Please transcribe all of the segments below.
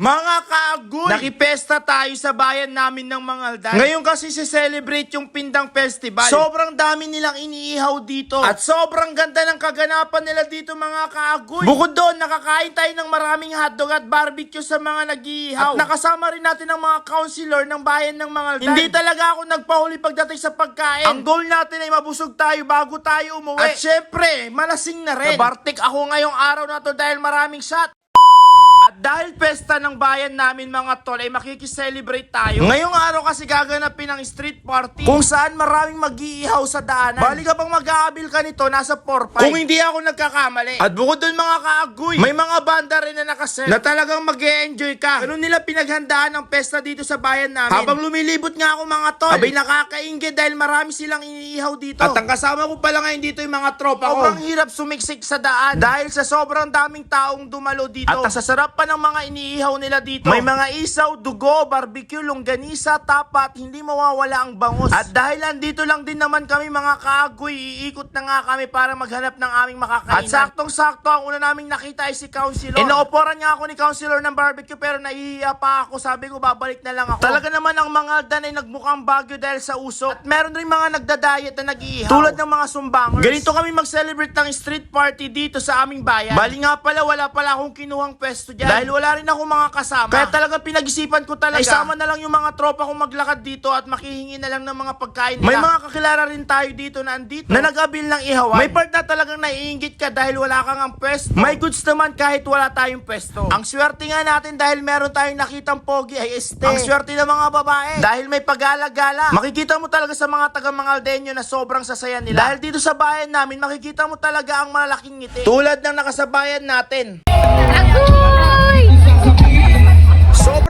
Mga kaagoy! Nakipesta tayo sa bayan namin ng Mangaldan. Ngayon kasi si-celebrate yung Pindang Festival. Sobrang dami nilang iniihaw dito. At sobrang ganda ng kaganapan nila dito mga kaagoy. Bukod doon, nakakain tayo ng maraming hotdog at barbecue sa mga nag-iihaw. At nakasama rin natin ang mga councilor ng bayan ng Mangaldan. Hindi talaga ako nagpahuli pagdating sa pagkain. Ang goal natin ay mabusog tayo bago tayo umuwi. At syempre, malasing na rin. Nabartik ako ngayong araw na to dahil maraming shot. At dahil pesta ng bayan namin mga tol ay makikiselebrate tayo. Ngayong araw kasi gaganapin ang street party kung saan maraming mag-iihaw sa daanan. Bali ka pang mag-aabil ka nito, nasa 4-5. Kung hindi ako nagkakamali. At bukod dun mga kaagoy, may mga banda rin na nakaset na talagang mag enjoy ka. Ganun nila pinaghandaan ang pesta dito sa bayan namin. Habang lumilibot nga ako mga tol, abay nakakaingit dahil marami silang iniihaw dito. At ang kasama ko pala ngayon dito yung mga tropa ko. Sobrang hirap sumiksik sa daan dahil sa sobrang daming taong dumalo dito. At ang sasarap pa ng mga iniihaw nila dito. May mga isaw, dugo, barbecue, longganisa, tapat, hindi mawawala ang bangus. At dahil andito lang din naman kami mga kaagoy, iikot na nga kami para maghanap ng aming makakainan. At saktong-sakto, ang una naming nakita ay si Councilor. Inooporan niya ako ni Councilor ng barbecue pero nahihiya pa ako. Sabi ko, babalik na lang ako. Talaga naman ang mga aldan ay nagmukhang bagyo dahil sa usok. At meron rin mga nagda-diet na nag-iihaw. Tulad ng mga sumbangers. Ganito kami mag-celebrate ng street party dito sa aming bayan. Bali nga pala, wala pala akong kinuhang pwesto dyan. Dahil wala rin ako mga kasama. Kaya talaga pinag-isipan ko talaga. Isama na lang yung mga tropa kong maglakad dito at makihingi na lang ng mga pagkain nila. May mga kakilala rin tayo dito na andito na nag-abil ng ihawan. May part na talagang naiingit ka dahil wala kang ang pwesto. May goods naman kahit wala tayong pwesto. Ang swerte nga natin dahil meron tayong nakitang pogi ay este. Ang swerte ng mga babae. Dahil may pagala-gala. Makikita mo talaga sa mga taga Mangaldenyo na sobrang sasaya nila. Dahil dito sa bayan namin, makikita mo talaga ang malalaking ngiti. Tulad ng nakasabayan natin. Come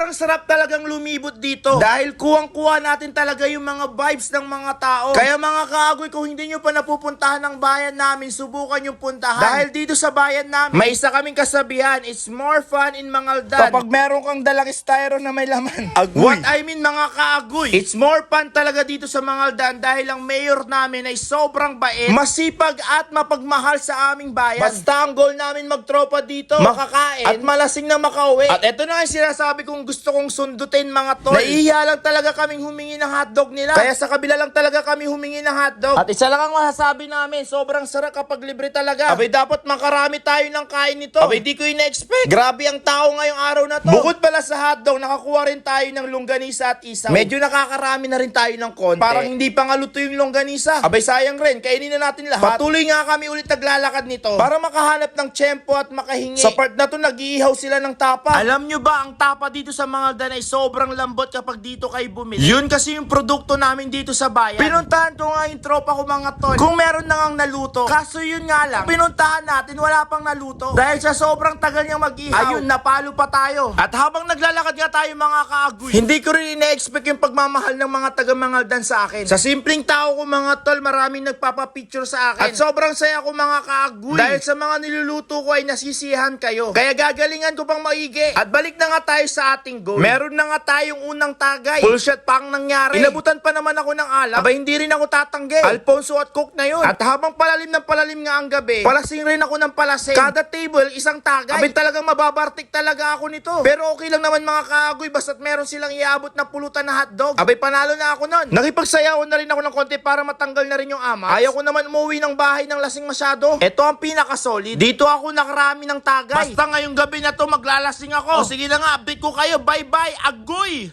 Sobrang sarap talagang lumibot dito. Dahil kuwang-kuha natin talaga yung mga vibes ng mga tao. Kaya mga kaagoy, kung hindi nyo pa napupuntahan ng bayan namin, subukan yung puntahan. Dahil dito sa bayan namin, may isa kaming kasabihan, it's more fun in Mangaldan. Kapag meron kang dalang styro na may laman. What I mean mga kaagoy, it's more fun talaga dito sa Mangaldan dahil ang mayor namin ay sobrang bait, masipag at mapagmahal sa aming bayan. Basta ang goal namin magtropa dito, makakain at malasing na makauwi. At eto na ang sinasabi kong gusto kong sundutin mga tol. Naiiya lang talaga kaming humingi ng hotdog nila. Kaya sa kabila lang talaga kami humingi ng hotdog. At isa lang ang masasabi namin, sobrang sarap kapag libre talaga. Abay dapat makarami tayo ng kain nito. Abay di ko ina-expect. Grabe ang tao ngayong araw na to. Bukod pala sa hotdog, nakakuha rin tayo ng longganisa at isaw. Medyo nakakarami na rin tayo ng konti. Parang hindi pa nga luto yung longganisa. Abay sayang rin, kainin na natin lahat. Patuloy nga kami ulit naglalakad nito para makahanap ng tiyempo at makahingi. Sa part na to, nag-iihaw sila ng tapa. Alam nyo ba, ang tapa dito sa mga dan ay sobrang lambot kapag dito kayo bumili. Yun kasi yung produkto namin dito sa bayan. Pinuntahan ko nga yung tropa ko mga tol. Kung meron na ngang naluto. Kaso yun nga lang, pinuntahan natin wala pang naluto. Dahil sa sobrang tagal niyang mag-ihaw. Ayun, napalo pa tayo. At habang naglalakad nga tayo mga kaagoy, hindi ko rin ina-expect yung pagmamahal ng mga taga Mangaldan sa akin. Sa simpleng tao ko mga tol, maraming nagpapapicture sa akin. At sobrang saya ko mga kaagoy. Dahil sa mga niluluto ko ay nasisihan kayo. Kaya gagalingan ko pang maigi. At balik na nga tayo sa ating goal. Meron na nga tayong unang tagay. Full shot pa ang nangyari. Inabutan pa naman ako ng alak. Aba hindi rin ako tatanggi. Alfonso at Cook na yun. At habang palalim ng palalim nga ang gabi, palasing rin ako ng palasing. Kada table, isang tagay. Abay talagang mababartik talaga ako nito. Pero okay lang naman mga kaagoy basta't meron silang iabot na pulutan na hotdog. Abay panalo na ako nun. Nakipagsayawan na rin ako ng konti para matanggal na rin yung ama. Ayaw ko naman umuwi ng bahay ng lasing masyado. Ito ang pinaka-solid. Dito ako nakarami ng tagay. Basta ngayong gabi na to maglalasing ako. O sige na nga, update ko kayo. Bye-bye, agoy!